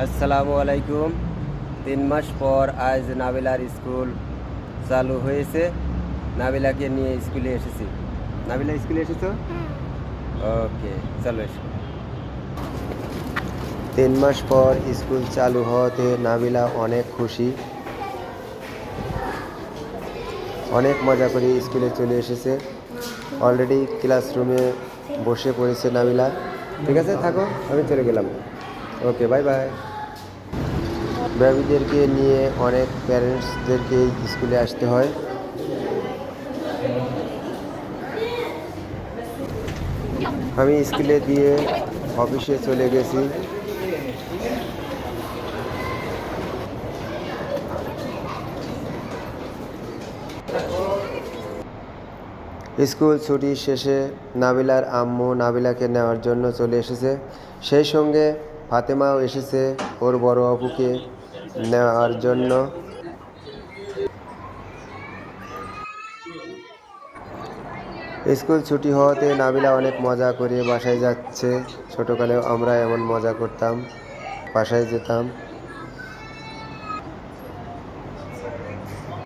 আসসালামু আলাইকুম। তিন মাস পর আজ নাবিলার স্কুল চালু হয়েছে। নাবিলাকে নিয়ে স্কুলে এসেছি। নাবিলা, স্কুলে এসেছ? ওকে, চলো এসো। তিন মাস পর স্কুল চালু হওয়াতে নাবিলা অনেক খুশি। অনেক মজা করে স্কুলে চলে এসেছে। অলরেডি ক্লাসরুমে বসে পড়েছে নাবিলা। ঠিক আছে, থাকো, আমি চলে গেলাম। ওকে বাই বাই বেবিদেরকে নিয়ে অনেক প্যারেন্টসদেরকে স্কুলে আসতে হয়। আমি স্কুলে দিয়ে অফিসে চলে গেছি। স্কুল ছুটি শেষে নাবিলার আম্মু নাবিলাকে নেওয়ার জন্য চলে এসেছে। সেই সঙ্গে ফাতেমাও এসেছে ওর বড় অপুকে নেওয়ার জন্য। স্কুল ছুটি হওয়াতে নাবিলা অনেক মজা করে বাসায় যাচ্ছে। ছোটোকালেও আমরা এমন মজা করতাম, বাসায় যেতাম।